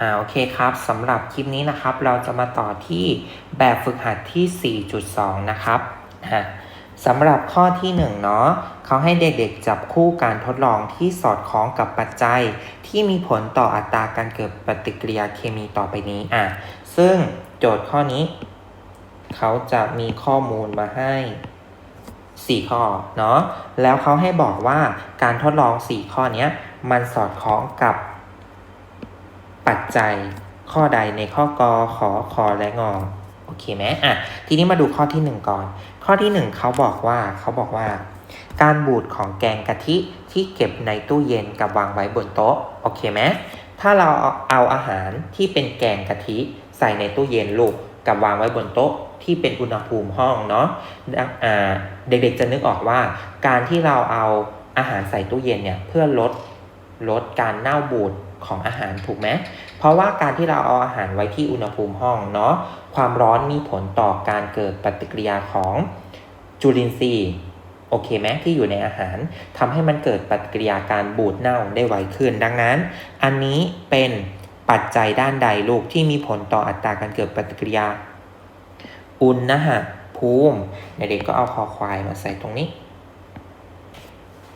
อ่าโอเคครับสำหรับคลิปนี้นะครับ เราจะมาต่อที่แบบฝึกหัดที่ 4.2 นะครับอ่าสำหรับข้อที่1เนาะเขาให้เด็กๆจับคู่การทดลองที่สอดคล้องกับปัจจัย ที่มีผลต่ออัตราการเกิดปฏิกิริยาเคมีต่อไปนี้อะซึ่งโจทย์ข้อนี้ เขาจะมีข้อมูลมาให้ 4 ข้อเนาะแล้วเขาให้บอกว่าการทดลอง 4 ข้อนี้มันสอดคล้องกับ ปัจจัยข้อใดในข้อกอขอคอและงอโอเคไหมอะทีนี้มาดูข้อที่ 1 ก่อน ข้อที่ 1เขาบอกว่าเขาบอกว่า การบูดของแกงกะทิที่เก็บในตู้เย็นกับวางไว้บนโต๊ะโอเคไหมถ้าเราเอาอาหารที่เป็นแกงกะทิใส่ในตู้เย็นลูกกับวางไว้บนโต๊ะที่เป็นอุณหภูมิห้องเนาะอ่าเด็กๆจะนึกออกว่า การที่เราเอาอาหารใส่ตู้เย็นเนี่ยเพื่อลดลดการเน่าบูด ของอาหารถูกไหมเพราะว่าการที่เราเอาอาหารไว้ที่อุณหภูมิห้องเนาะความร้อนมีผลต่อการเกิดปฏิกิริยาของจุลินทรีย์โอเคไหมที่อยู่ในอาหารทำให้มันเกิดปฏิกิริยาการบูดเน่าได้ไวขึ้น ดังนั้น อันนี้เป็นปัจจัยด้านใดลูกที่มีผลต่ออัตราการเกิดปฏิกิริยา อุณนะฮะภูมิเด็กก็เอาคอควายมาใส่ตรงนี้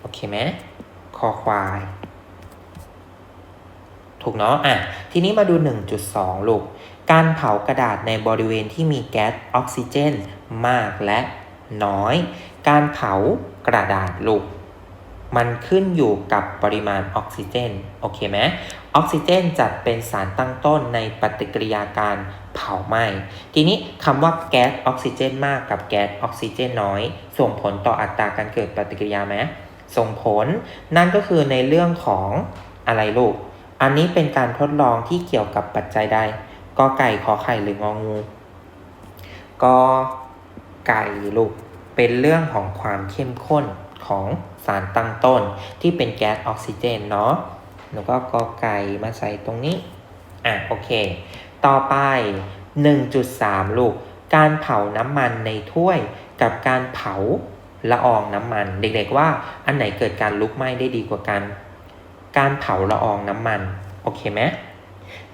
โอเคไหมคอควาย ถูกเนาะอะทีนี้มาดู 1.2 ลูก การเผากระดาษในบริเวณที่มีแก๊สออกซิเจน มากและน้อย การเผากระดาษลูก มันขึ้นอยู่กับปริมาณออกซิเจน โอเคไหมออกซิเจนจัดเป็นสารตั้งต้นในปฏิกิริยาการเผาไหม้ ทีนี้คำว่าแก๊สออกซิเจนมากกับแก๊สออกซิเจนน้อย ส่งผลต่ออัตราการเกิดปฏิกิริยาไหมส่งผลนั่นก็คือในเรื่องของอะไรลูก อันนี้เป็นการทดลองที่เกี่ยวกับปัจจัยใดกอไก่ขอไข่หรืององูกอไก่ลูกเป็นเรื่องของความเข้มข้นของสารตั้งต้นที่เป็นแก๊สออกซิเจนเนาะแล้วก็กอไก่มาใส่ตรงนี้อะโอเค ต่อไป 1.3 ลูก การเผาน้ำมันในถ้วยกับการเผาละอองน้ำมัน เด็กๆว่าอันไหนเกิดการลุกไหม้ได้ดีกว่ากัน การเผาละอองน้ำมัน โอเคไหม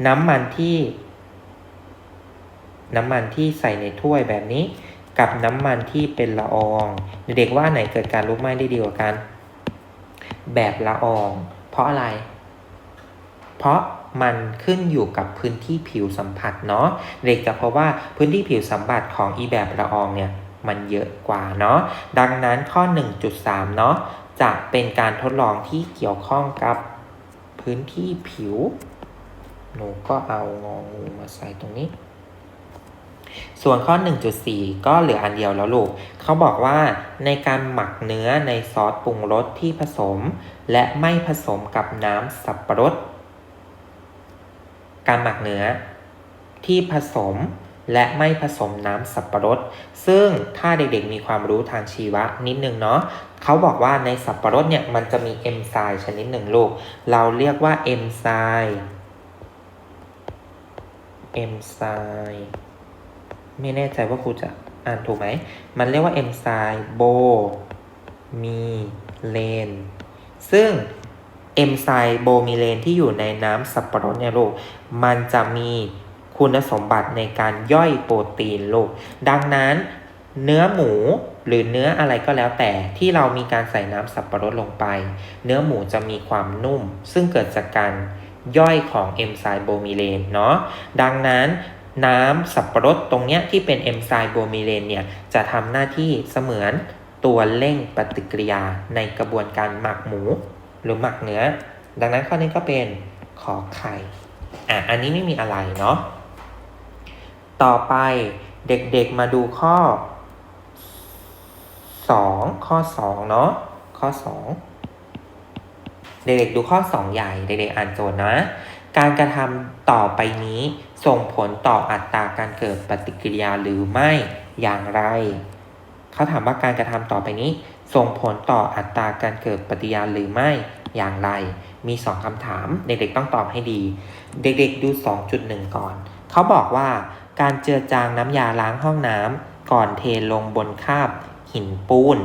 น้ำมันที่ น้ำมันที่ใส่ในถ้วยแบบนี้ กับน้ำมันที่เป็นละออง เด็กว่าไหนเกิดการลุกไหม้ได้ดีกว่ากัน แบบละออง เพราะอะไร เพราะมันขึ้นอยู่กับพื้นที่ผิวสัมผัสเนาะเด็กจะเพราะว่าพื้นที่ผิวสัมผัสของอีแบบละอองเนี่ยมันเยอะกว่าเนาะดังนั้นข้อ 1.3 เนาะ จะเป็นการทดลองที่เกี่ยวข้องกับพื้นที่ผิว หนูก็เอางองูมาใส่ตรงนี้ ส่วนข้อ 1.4 ก็เหลืออันเดียวแล้วลูก เขาบอกว่าในการหมักเนื้อในซอสปรุงรสที่ผสม และไม่ผสมกับน้ำสับปะรด การหมักเนื้อที่ผสม และไม่ผสมน้ำสับปะรด ซึ่งถ้าเด็กๆมีความรู้ทางชีวะนิดนึงเนาะเขาบอกว่าในสับปะรดเนี่ยมันจะมีเอนไซม์ชนิดหนึ่งลูก เราเรียกว่าเอนไซม์เอนไซม์ไม่แน่ใจว่าครูจะอ่านถูกไหม มันเรียกว่าเอนไซม์โบมีเลน ซึ่งเอนไซม์โบมิเลนที่อยู่ในน้ำสับปะรดเนี่ยลูก มันจะมี คุณสมบัติในการย่อยโปรตีนลูก ดังนั้น เนื้อหมูหรือเนื้ออะไรก็แล้วแต่ที่เรามีการใส่น้ำสับปะรดลงไป เนื้อหมูจะมีความนุ่ม ซึ่งเกิดจากการย่อยของเอนไซม์โบมิเลนเนาะดังนั้นน้ำสับปะรดตรงเนี้ยที่เป็นเอนไซม์โบมิเลนเนี่ยจะทำหน้าที่เสมือนตัวเร่งปฏิกิริยาในกระบวนการหมักหมูหรือหมักเนื้อ ดังนั้นข้อนี้ก็เป็นขอไข่อะอันนี้ไม่มีอะไรเนาะ ต่อไปเด็กๆมาดูข้อ 2 ข้อ 2 เนาะข้อ 2 เด็กๆดูข้อ 2 ใหญ่ เด็กๆอ่านโจทย์นะ การกระทำต่อไปนี้ส่งผลต่ออัตราการเกิดปฏิกิริยาหรือไม่อย่างไร เขาถามว่าการกระทำต่อไปนี้ ส่งผลต่ออัตราการเกิดปฏิกิริยาหรือไม่อย่างไร มี 2คำถาม เด็กๆต้องตอบให้ดี เด็กๆดู 2.1 ก่อน เขาบอกว่า การเจือจางน้ำยาล้างห้องน้ำก่อนเทลงบนคาบหินปูน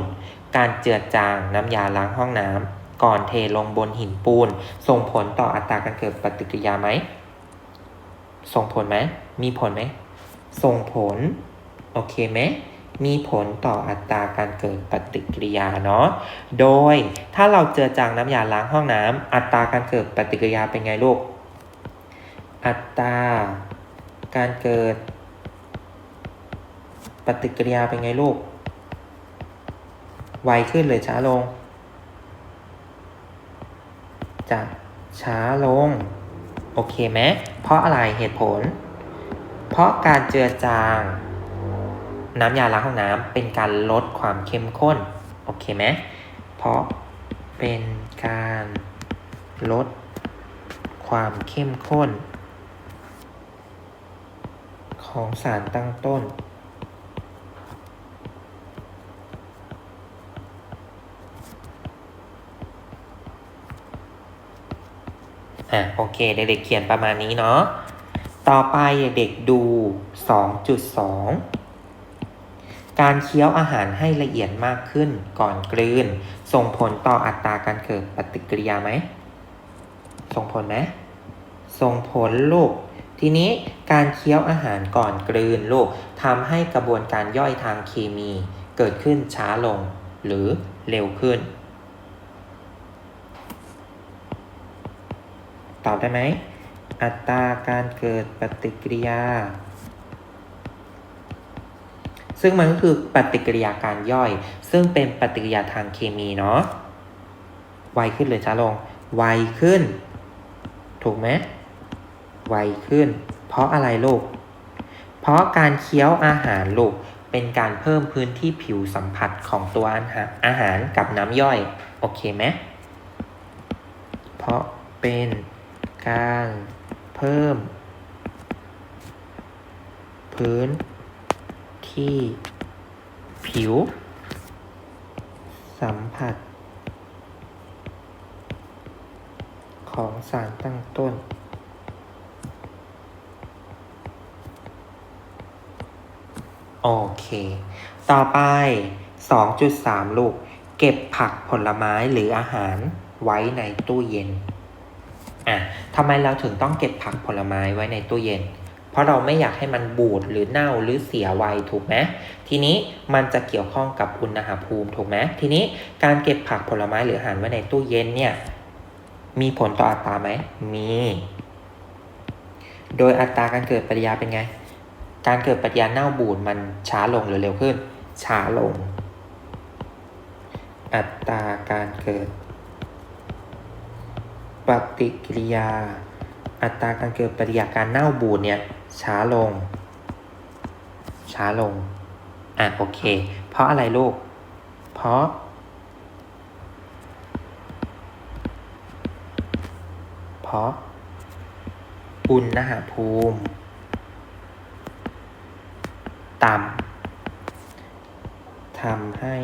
การเจือจางน้ำยาล้างห้องน้ำก่อนเทลงบนหินปูน ส่งผลต่ออัตราการเกิดปฏิกิริยาไหม ส่งผลไหม มีผลไหม ส่งผล โอเคไหมมีผลต่ออัตราการเกิดปฏิกิริยาเนาะ โดยถ้าเราเจือจางน้ำยาล้างห้องน้ำอัตราการเกิดปฏิกิริยาเป็นไงลูก อัตรา การเกิด ปฏิกิริยาเป็นไงลูก ไวขึ้นหรือช้าลง จะช้าลง โอเคไหมเพราะอะไรเหตุผล เพราะการเจือจาง น้ำยาล้างห้องน้ำเป็นการลดความเข้มข้น โอเคไหมเพราะเป็นการลดความเข้มข้น ของสารตั้งต้น อะโอเค เด็กๆเขียนประมาณนี้เนาะ ต่อไปเด็กดู 2.2การเคี้ยวอาหารให้ละเอียดมากขึ้นก่อนกลืน ส่งผลต่ออัตราการเกิดปฏิกิริยาไหม ส่งผลไหมส่งผลลูก ทีนี้การเคี้ยวอาหารก่อนกลืนลูกทำให้กระบวนการย่อยทางเคมีเกิดขึ้นช้าลง หรือเร็วขึ้น ตอบได้ไหม อัตราการเกิดปฏิกิริยา ซึ่งมันก็คือปฏิกิริยาการย่อย ซึ่งเป็นปฏิกิริยาทางเคมีเนาะไวขึ้นหรือช้าลง ไวขึ้น ถูกไหม ไวขึ้น เพราะอะไรลูก เพราะการเคี้ยวอาหารลูกเป็นการเพิ่มพื้นที่ผิวสัมผัสของตัวอาหารอาหารกับน้ำย่อย โอเคไหมเพราะเป็นการเพิ่ม พื้นที่ผิว สัมผัส ของสารตั้งต้น โอเค ต่อไป 2.3 ลูก เก็บผักผลไม้หรืออาหารไว้ในตู้เย็น อะทำไมเราถึงต้องเก็บผักผลไม้ไว้ในตู้เย็น เพราะเราไม่อยากให้มันบูดหรือเน่าหรือเสียไวถูกไหมทีนี้มันจะเกี่ยวข้องกับอุณหภูมิถูกไหมทีนี้การเก็บผักผลไม้หรืออาหารไว้ในตู้เย็นเนี่ย มีผลต่ออัตราไหมมี โดยอัตราการเกิดปฏิกิริยาเป็นไง การเกิดปฏิกิริยาเน่าบูดมันช้าลงหรือเร็วขึ้น ช้าลง อัตราการเกิด ปฏิกิริยา อัตราการเกิดปฏิกิริยาการเน่าบูดเนี่ยช้าลง ช้าลง อะโอเค เพราะอะไรลูก เพราะเพราะอุณหภูมิ ต่ำทำให้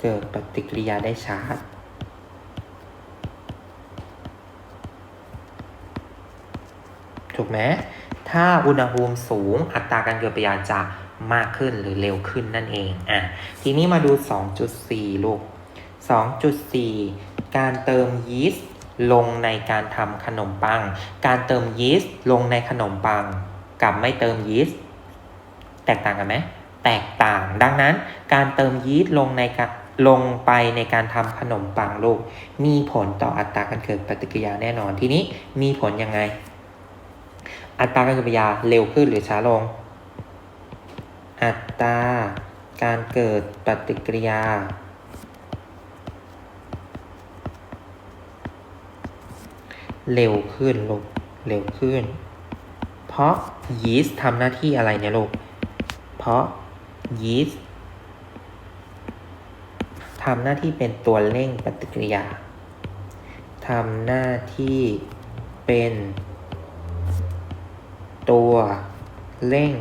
เกิดปฏิกิริยาได้ช้าถูกไหมถ้าอุณหภูมิสูงอัตราการเกิดปฏิกิริยาจะมากขึ้นหรือเร็วขึ้นนั่นเอง อะ ทีนี้มาดู 2.4 ลูก 2.4 การเติมยีสต์ลงในการทำขนมปัง การเติมยีสต์ลงในขนมปัง กับไม่เติมยีสต์ แตกต่างกันไหมแตกต่าง ดังนั้นการเติมยีสต์ลงในการลงไปในการทำขนมปังลูก มีผลต่ออัตราการเกิดปฏิกิริยาแน่นอนทีนี้มีผลยังไง อัตราการเกิดปฏิกิริยาเร็วขึ้นหรือช้าลง อัตราการเกิดปฏิกิริยา เร็วขึ้นลูกเร็วขึ้น เพราะยีสต์ทำหน้าที่อะไรเนี่ยลูก ราะยีสต์ทำหน้าที่เป็นตัวเร่งปฏิกิริยา ทำหน้าที่เป็นตัวเร่ง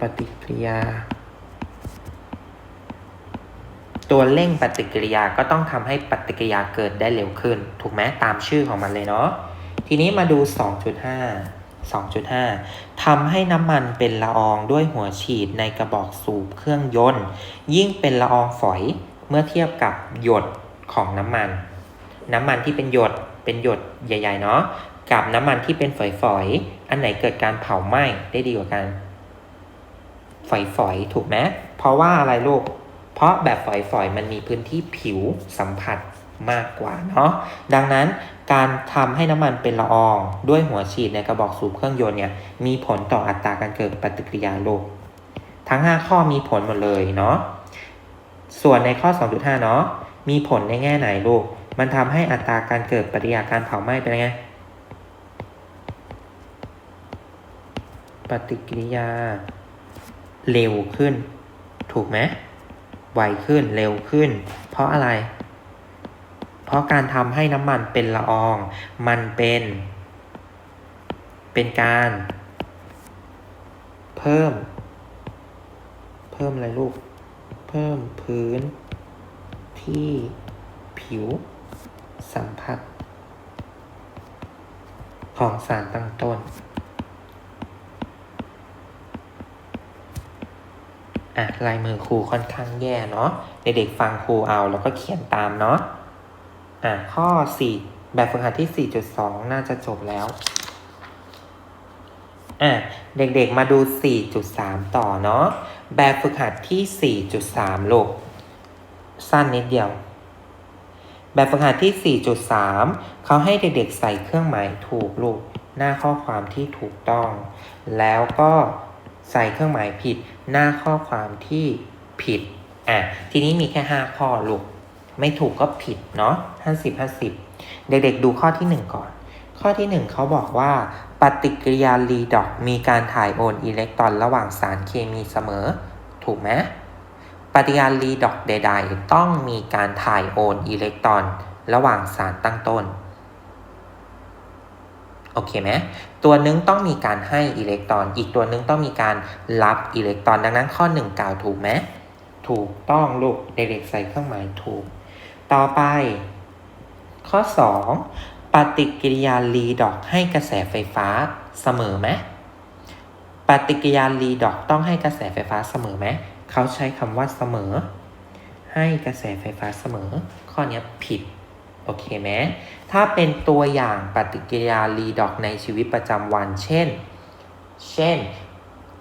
ปฏิกิริยา ตัวเร่งปฏิกิริยาก็ต้องทำให้ปฏิกิริยาเกิดได้เร็วขึ้น ถูกไหมตามชื่อของมันเลยเนาะ ทีนี้มาดู 2.5 2.5ทำให้น้ำมันเป็นละอองด้วยหัวฉีดในกระบอกสูบเครื่องยนต์ ยิ่งเป็นละอองฝอยเมื่อเทียบกับหยดของน้ำมัน น้ำมันที่เป็นหยดเป็นหยดใหญ่ ๆ เนาะกับน้ำมันที่เป็นฝอยๆ อันไหนเกิดการเผาไหม้ได้ดีกว่ากัน ฝอยๆ ถูกไหมเพราะว่าอะไรลูก เพราะแบบฝอยๆ มันมีพื้นที่ผิวสัมผัส มากกว่าเนาะดังนั้นการทำให้น้ำมันเป็นละอองด้วยหัวฉีดในกระบอกสูบเครื่องยนต์เนี่ยมีผลต่ออัตราการเกิดปฏิกิริยาโลก ทั้ง 5 ข้อมีผลหมดเลยเนาะส่วนในข้อ 2.5 เนาะมีผลในแง่ไหนลูก มันทำให้อัตราการเกิดปฏิกิริยาการเผาไหม้เป็นไงปฏิกิริยา เร็วขึ้น ถูกไหมไวขึ้นเร็วขึ้น เพราะอะไร เพราะการทำให้น้ำมันเป็นละออง มันเป็น เป็นการ เพิ่ม เพิ่มอะไรลูก เพิ่มพื้น ที่ผิว สัมผัส ของสารตั้งต้นอะลายมือครูค่อนข้างแย่เนาะเด็กๆฟังครูเอาแล้วก็เขียนตามเนาะ อะข้อ4แบบฝึกหัดที่ 4.2 น่าจะจบแล้วอะเด็กๆมาดู 4.3 ต่อเนาะแบบฝึกหัดที่ 4.3 ลูก สั้นนิดเดียว แบบฝึกหัดที่ 4.3 เขาให้เด็กๆใส่เครื่องหมายถูกลูก หน้าข้อความที่ถูกต้อง แล้วก็ใส่เครื่องหมายผิด หน้าข้อความที่ผิดอะทีนี้มีแค่ 5 ข้อลูก ไม่ถูกก็ผิดเนาะ50 50เด็กๆดูข้อที่1ก่อน ข้อที่1เขาบอกว่า ปฏิกิริยารีดอกมีการถ่ายโอนอิเล็กตรอนระหว่างสารเคมีเสมอ ถูกไหมปฏิกิริยารีดอกใด ๆ ต้องมีการถ่ายโอนอิเล็กตรอนระหว่างสารตั้งต้นโอเคไหมตัวนึงต้องมีการให้อิเล็กตรอน อีกตัวนึงต้องมีการรับอิเล็กตรอน ดังนั้นข้อ 1 กล่าวถูกไหม ถูกต้องลูกเด็กๆใส่เครื่องหมายถูก ต่อไป ข้อ 2 ปฏิกิริยารีดอกให้กระแสไฟฟ้าเสมอไหมปฏิกิริยารีดอกต้องให้กระแสไฟฟ้าเสมอไหมเขาใช้คำว่าเสมอ ให้กระแสไฟฟ้าเสมอ ข้อนี้ผิดโอเคไหมถ้าเป็นตัวอย่างปฏิกิริยารีดอกในชีวิตประจำวัน เช่น เช่น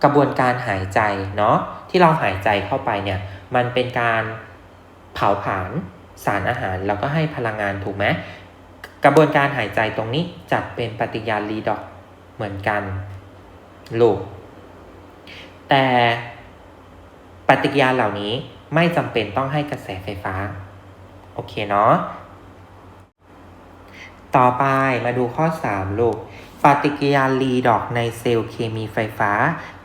กระบวนการหายใจเนาะที่เราหายใจเข้าไปเนี่ย มันเป็นการเผาผลาญ สารอาหารแล้วก็ให้พลังงานถูกไหมกระบวนการหายใจตรงนี้จัดเป็นปฏิกิริยารีดอกเหมือนกันลูกแต่ปฏิกิริยาเหล่านี้ไม่จำเป็นต้องให้กระแสไฟฟ้า โอเคเนาะต่อไปมาดูข้อ 3 ลูก ปฏิกิริยารีดอกในเซลล์เคมีไฟฟ้า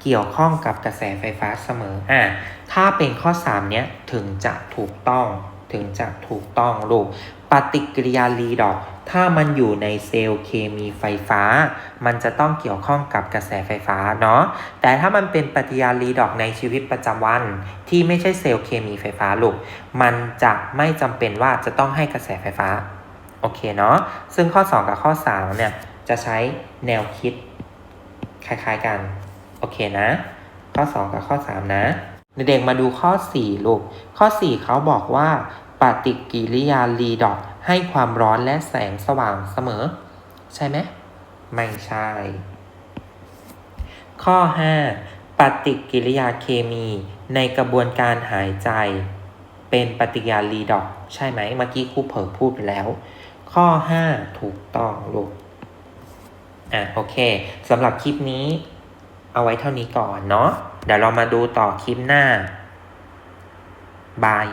เกี่ยวข้องกับกระแสไฟฟ้าเสมออะถ้าเป็นข้อ 3 เนี้ยถึงจะถูกต้อง ถึงจะถูกต้องลูก ปฏิกิริยารีดอก ถ้ามันอยู่ในเซลล์เคมีไฟฟ้า มันจะต้องเกี่ยวข้องกับกระแสไฟฟ้าเนาะ แต่ถ้ามันเป็นปฏิกิริยารีดอกในชีวิตประจำวัน ที่ไม่ใช่เซลล์เคมีไฟฟ้าลูก มันจะไม่จำเป็นว่าจะต้องให้กระแสไฟฟ้า โอเคเนาะ ซึ่งข้อ 2 กับข้อ3เนี่ยจะใช้แนวคิดคล้ายๆกัน โอเคนะ ข้อ 2 กับข้อ 3 นะ เด็กๆมาดูข้อ 4 ลูก ข้อ 4 เขาบอกว่า ปฏิกิริยารีดอกให้ความร้อนและแสงสว่างเสมอ ใช่ไหม ไม่ใช่ ข้อ 5 ปฏิกิริยาเคมีในกระบวนการหายใจ เป็นปฏิกิริยารีดอก ใช่ไหม เมื่อกี้ครูเผลอพูดไปแล้ว ข้อ 5 ถูกต้องลูกอะโอเคสำหรับคลิปนี้ เอาไว้เท่านี้ก่อนเนาะ เดี๋ยวเรามาดูต่อคลิปหน้า บาย